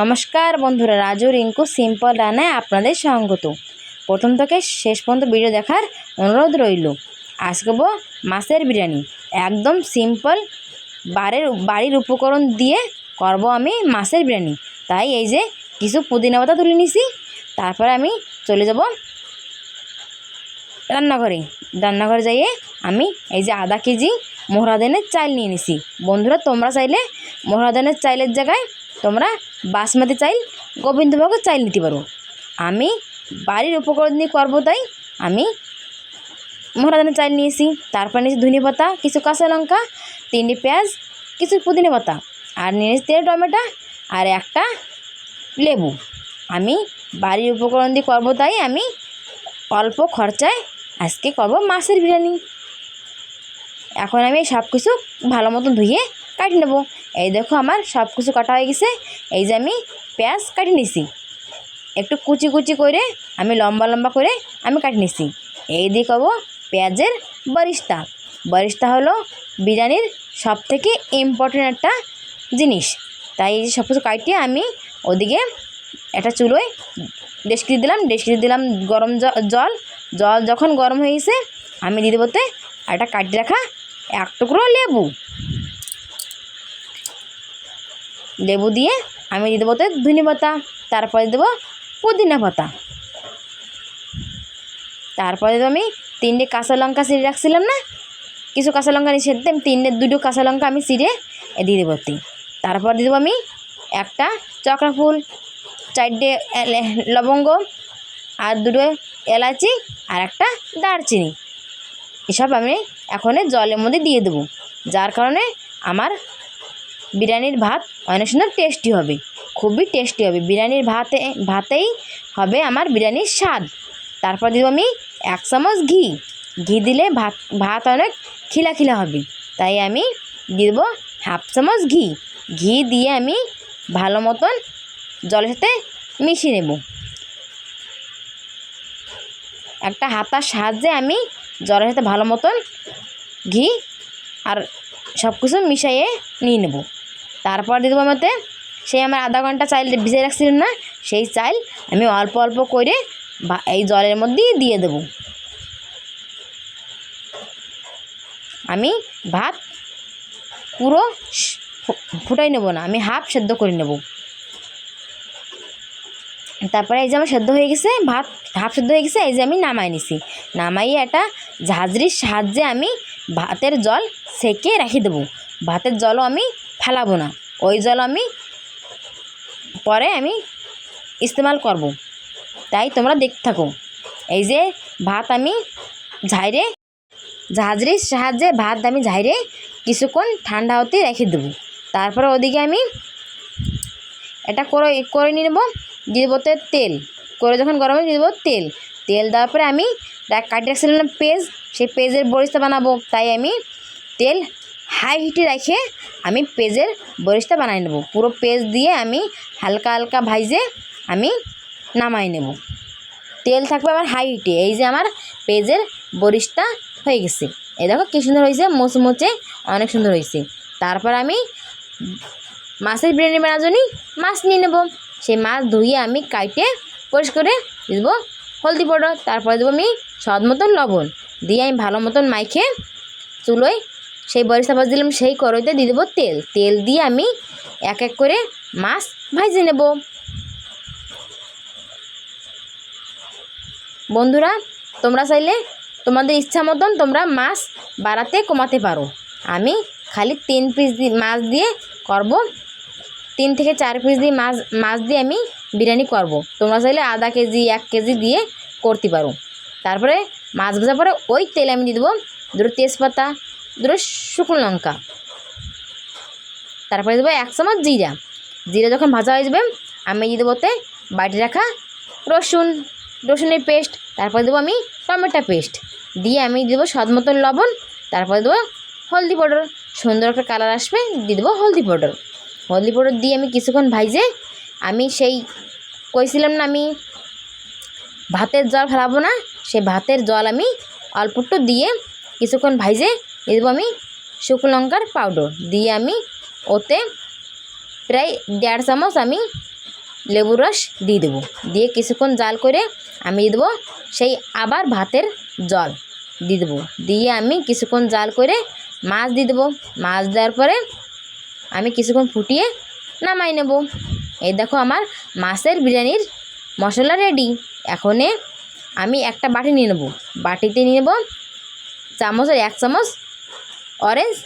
নমস্কার বন্ধুরা, রাজু, রিঙ্কু, সিম্পল রান্নায় আপনাদের স্বাগত। প্রথম থেকে শেষ পর্যন্ত ভিডিও দেখার অনুরোধ রইল। আজকে বো মাছের বিরিয়ানি। একদম সিম্পল বাড়ির বাড়ির উপকরণ দিয়ে করব আমি মাছের বিরিয়ানি। তাই এই যে কিছু পুদিনা পাতা তুলে নিছি, তারপরে আমি চলে যাব রান্নাঘরে। রান্নাঘরে যাইয়ে আমি এই যে আধা কেজি মোহরাদানের চাল নিয়ে নিছি। বন্ধুরা, তোমরা চাইলে মোহরাদানের চাইলের জায়গায় তোমরা বাসমতি চাইল, গোবিন্দভোগের চাইল নিতে পারো আমি বাড়ির উপকরণ দিয়ে করব তাই আমি মোহরাদানের চাইল নিয়েছি। তারপর নিয়েছি ধনে পাতা, কিছু কাঁচা লঙ্কা, তিনটি পেঁয়াজ, কিছু পুদিনা পাতা। আর নিয়েছি তেল, টমেটো আর একটা লেবু। আমি বাড়ির উপকরণ দিয়ে করব তাই আমি অল্প খরচায় আজকে করব মাছের বিরিয়ানি। এখন আমি সব কিছু ভালো মতো ধুয়ে কাটি নেব। এই দেখো আমার সব কিছু কাটা হয়ে গেছে। এই যে আমি পেঁয়াজ কাটি নিছি। একটু কুচি কুচি করে আমি লম্বা লম্বা করে আমি কাটি নিছি। এই দিয়ে করব পেঁয়াজের বরিস্তা। বরিস্তা হলো বিরিয়ানির সব থেকে ইম্পর্টেন্ট একটা জিনিস। তাই এই যে সব কিছু কাটিয়ে আমি ওদিকে একটা চুলোয় ডেস্কি দিলাম। ডেস্কি দিলাম গরম জল। জল যখন গরম হয়ে গেছে, আমি দিয়ে দেবোতে একটা কাটি রাখা এক টুকরো লেবু। লেবু দিয়ে আমি দিয়ে দেবো তো ধনে পাতা, তারপরে দেবো পুদিনা পাতা। তারপরে দেবো আমি তিনটে কাঁচা লঙ্কা ছিঁড়ে রাখছিলাম না? কিছু কাঁচা লঙ্কা নিয়ে দিতাম তিনটে, দুটো কাঁচা লঙ্কা আমি এ দিয়ে দেবো তি। তারপর দিয়ে দেবো আমি একটা চক্রা ফুল, চারটে লবঙ্গ, আর দুটো এলাচি, আর একটা দারচিনি। এসব আমি এখন জলের মধ্যে দিয়ে দেবো। যার কারণে আমার বিরিয়ানির ভাত অনেক সুন্দর টেস্টি হবে, খুবই টেস্টি হবে। বিরিয়ানির ভাতে, ভাতেই হবে আমার বিরিয়ানির স্বাদ। তারপর দেবো আমি এক চামচ ঘি। ঘি দিলে ভাত ভাত অনেক খিলা খিলা হবে। তাই আমি দিয়ে দেবো হাফ চামচ ঘি। ঘি দিয়ে আমি ভালো মতন জলের সাথে মিশিয়ে নেব। একটা হাতার সাহায্যে আমি জলের সাথে ভালো মতন ঘি আর সব কিছু মিশাইয়ে নিয়ে নেব। তারপর দিয়ে দেবো আমাতে সেই আমার আধা ঘণ্টা চাইল ভিজে রাখছিলাম না, সেই চাইল আমি অল্প অল্প করে এই জলের মধ্যে দিয়ে দেবো। আমি ভাত পুরো ফুটাই নেব না, আমি হাফ সেদ্ধ করে নেব। তারপরে এই যে আমার সেদ্ধ হয়ে গেছে, ভাত হাফ সেদ্ধ হয়ে গেছে, এই যে আমি নামাই নিছি। নামাইয়ে একটা ঝাঁঝরির সাহায্যে আমি ভাতের জল সেকে রেখে দেবো। ভাতের জলও আমি ফেলাবো না। ওই জল আমি পরে আমি ইস্তেমাল করব। তাই তোমরা দেখতে থাকো। এই যে ভাত আমি ঝাইরে ঝাঁঝরির সাহায্যে ভাত আমি ঝাইরে কিছুক্ষণ ঠান্ডা হতে রেখে দেবো। তারপরে ওদিকে আমি এটা করে করে নিয়ে নেব দিয়ে দেবো তেল। করে যখন গরম হবে দিয়ে দেবো তেল তেল দেওয়ার পরে আমি রা- কাটি রাখছিলাম পেঁয়াজ সেই পেঁয়াজের বরিশটা বানাবো। তাই আমি তেল হাই হিটে রেখে আমি পেঁয়াজের বরিশটা বানাই নেব। পুরো পেঁয়াজ দিয়ে আমি হালকা হালকা ভাইজে আমি নামাই নেব। তেল থাকবে আমার হাই হিটে, এই যে আমার পেঁয়াজের বরিশটা হয়ে গেছে। এই দেখো কী সুন্দর হয়েছে, মুচমুচে অনেক সুন্দর হয়েছে। তারপর আমি মাছের বিরিয়ানি বানার জন্য মাছ নিয়ে নেব। সেই মাছ ধুয়ে আমি কাইটে পরিষ্কার করে দেবো হলদি পাউডার। তারপরে দেবো আমি স্বাদ মতন লবণ। দিয়ে আমি ভালো মতন মাইখে চুলোয় সেই বরিশা মাছ দিলাম, সেই কড়াইতে দিয়ে দেবো তেল। তেল দিয়ে আমি এক এক করে মাছ ভাজে নেব। বন্ধুরা, তোমরা চাইলে তোমাদের ইচ্ছা মতন তোমরা মাছ বাড়াতে কমাতে পারো। আমি খালি তিন পিস দিয়ে মাছ দিয়ে করব। তিন থেকে চার পিস দিয়ে মাছ মাছ দিয়ে আমি বিরিয়ানি করব। তোমরা চাইলে আধা কেজি, এক কেজি দিয়ে করতে পারো। তারপরে মাছ ভাজার পরে ওই তেলে আমি দিয়ে দেবো দুটো তেজপাতা দুটো শুকনো লঙ্কা। তারপরে দেবো এক চামচ জিরা। জিরা যখন ভাজা হয়ে যাবে, আমি দিয়ে দেবো তে বাটি রাখা রসুন। রসুনের পেস্ট, তারপরে দেবো আমি টমেটো পেস্ট। দিয়ে আমি দিয়ে দেবো স্বাদ মতন লবণ, তারপরে দেবো হলদি পাউডার। সুন্দর একটা কালার আসবে, দিয়ে দেবো হলদি পাউডার। হলদি পাউডার দিয়ে আমি কিছুক্ষণ ভাইজে আমি সেই কইছিলাম না আমি ভাতের জল ফেলাবো না, সেই ভাতের জল আমি অল্প একটু দিয়ে কিছুক্ষণ ভাইজে দিয়ে দেবো আমি শুকনো লঙ্কার পাউডার দিয়ে আমি ওতে প্রায় দেড় চামচ আমি লেবুর রস দিয়ে দেবো। দিয়ে কিছুক্ষণ জাল করে আমি দেবো সেই আবার ভাতের জল দিয়ে দেবো। দিয়ে আমি কিছুক্ষণ জাল করে মাছ দিয়ে দেবো। মাছ দেওয়ার পরে আমি কিছুক্ষণ ফুটিয়ে নামাই নেব। এই দেখো আমার মাছের বিরিয়ানির মশলা রেডি এখনে আমি একটা বাটি নিয়ে নেব। বাটিতে নিয়ে নেব চামচের এক চামচ অরেঞ্জ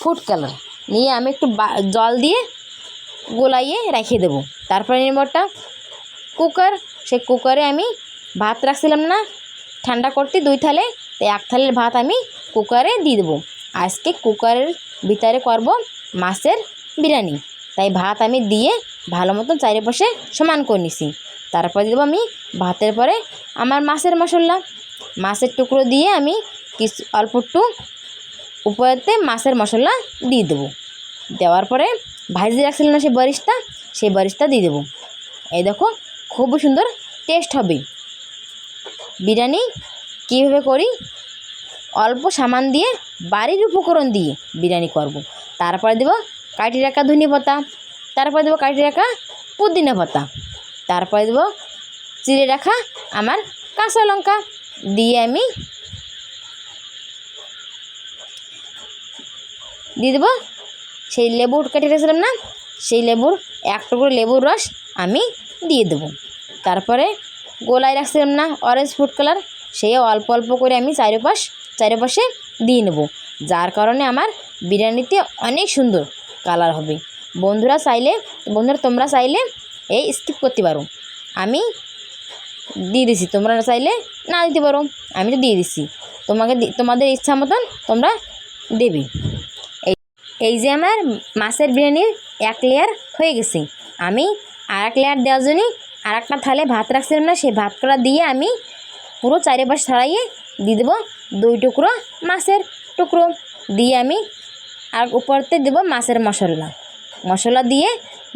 ফুড কালার নিয়ে আমি একটু জল দিয়ে গোলাইয়ে রেখে দেবো। তারপরে নেব কুকার সে কুকারে আমি ভাত রাখছিলাম না, ঠান্ডা করতে দুই থালে। তাই এক থালের ভাত আমি কুকারে দিয়ে দেবো। আজকে কুকারের ভিতরে করব মাছের বিরিয়ানি। তাই ভাত আমি দিয়ে ভালো মতন চারিপাশে সমান করে নিছি। তারপর দেবো আমি ভাতের পরে আমার মাছের মশলা। মাছের টুকরো দিয়ে আমি কিছু অল্প একটু উপরেতে মাছের মশলা দিয়ে দেবো। দেওয়ার পরে ভাজি রাখছিল না সেই বরিশটা সেই বরিশটা দিয়ে দেবো। এই দেখো খুবই সুন্দর টেস্ট হবে। বিরিয়ানি কীভাবে করি? অল্প সামান দিয়ে বাড়ির উপকরণ দিয়ে বিরিয়ানি করব। তারপরে দেবো কাটি রাখা ধনে পাতা, তারপরে দেবো কাটি রাখা পুদিনা পাতা, তারপরে দেবো চিড়ে রাখা আমার কাঁচা লঙ্কা। দিয়ে আমি দিয়ে দেবো। সেই লেবু কেটে রেখেছিলাম না, সেই লেবুর এক টুকরো লেবুর রস আমি দিয়ে দেবো। তারপরে গোলায় রাখছিলাম না অরেঞ্জ ফুড কালার সেই অল্প অল্প করে আমি চারিপাশ, চারিপাশে দিয়ে নেব। যার কারণে আমার বিরিয়ানিতে অনেক সুন্দর কালার হবে। বন্ধুরা চাইলে, বন্ধুরা তোমরা চাইলে এই স্কিপ করতে পারো। আমি দিয়ে দিছি, তোমরা চাইলে না দিতে পারো। আমি তো দিয়ে দিচ্ছি তোমাকে তোমাদের ইচ্ছা মতন তোমরা দেবে। এই যে আমার মাছের বিরিয়ানির এক লেয়ার হয়ে গেছে। আমি আর এক লেয়ার দেওয়ার জন্য আর একটা থালে ভাত রাখছিলাম না, সেই ভাতটা দিয়ে আমি পুরো চারিপাশ ছড়াইয়ে দিয়ে দেবো দুই টুকরো মাছের টুকরো। দিয়ে আমি আর উপরতে দেবো মাছের মশলা। মশলা দিয়ে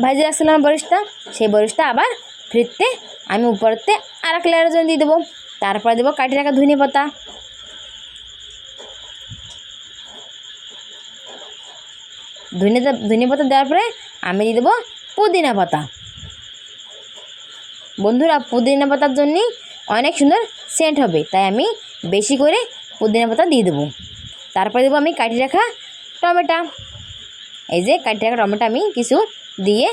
ভাজি রাখছিলাম বরিশটা, সেই বরিশটা আবার ফ্রিতে আমি উপরতে আর এক লেয়ারের জন্য দিয়ে দেবো। তারপরে দেবো কাটি রাখা ধনে পাতা। ধনে পাতা দেওয়ার পরে আমি দিয়ে দেবো পুদিনা পাতা। বন্ধুরা, পুদিনা পাতার জন্যই অনেক সুন্দর সেন্ট হবে, তাই আমি বেশি করে পুদিনা পাতা দিয়ে দেবো। তারপরে দেবো আমি কাটি রাখা টমেটো। এই যে কাটি রাখা টমেটো আমি কিছু দিয়ে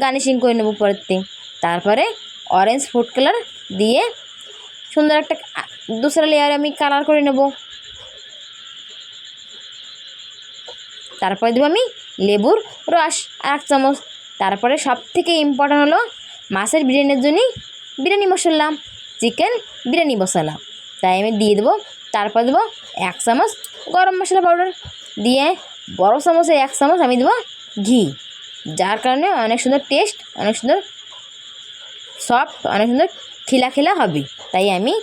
গার্নিশিং করে নেব পরেতে তারপরে অরেঞ্জ ফুড কালার দিয়ে সুন্দর একটা দুসরা লেয়ার আমি কালার করে নেব। তারপরে দেবো আমি লেবুর রস এক চামচ। তারপরে সব থেকে ইম্পর্ট্যান্ট হলো মাছের বিরিয়ানির জন্য বিরিয়ানি মশলা চিকেন বিরিয়ানি মশলা। তাই আমি দিয়ে দেবো, তারপর দেবো এক চামচ গরম মশলা পাউডার দিয়ে বড় চামচে এক চামচ আমি দেবো ঘি। যার কারণে অনেক সুন্দর টেস্ট অনেক সুন্দর সফট অনেক সুন্দর খিলা খিলা হবে। তাই আমি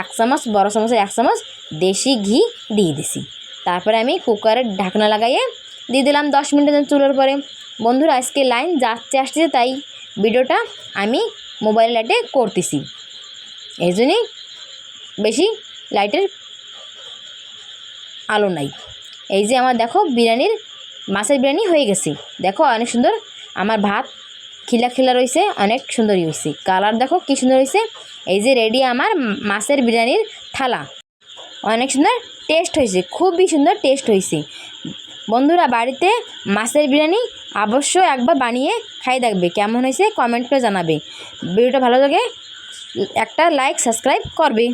এক চামচ, বড় চামচের এক চামচ দেশি ঘি দিয়ে দিছি। তারপরে আমি কুকারের ঢাকনা লাগাইয়ে দিয়ে দিলাম দশ মিনিটের জন্য চুলোর পরে বন্ধুরা, আজকে লাইন যাচ্ছে আসতেছে, তাই ভিডিওটা আমি মোবাইল লাইটে করতেছি। এই জন্যই বেশি লাইটের আলো নাই। এই যে আমার দেখো বিরিয়ানির, মাছের বিরিয়ানি হয়ে গেছে। দেখো অনেক সুন্দর, আমার ভাত খিলা খিলা রয়েছে, অনেক সুন্দরই হয়েছে। কালার দেখো কী সুন্দর হয়েছে। এই যে রেডি আমার মাছের বিরিয়ানির থালা। অনেক সুন্দর টেস্ট হয়েছে, খুবই সুন্দর টেস্ট হয়েছে। বন্ধুরা, বাড়িতে মাছের বিরিয়ানি অবশ্যই একবার বানিয়ে খাই দেখবে। কেমন হয়েছে কমেন্ট করে জানাবে। ভিডিওটা ভালো লাগে, একটা লাইক, সাবস্ক্রাইব করবে।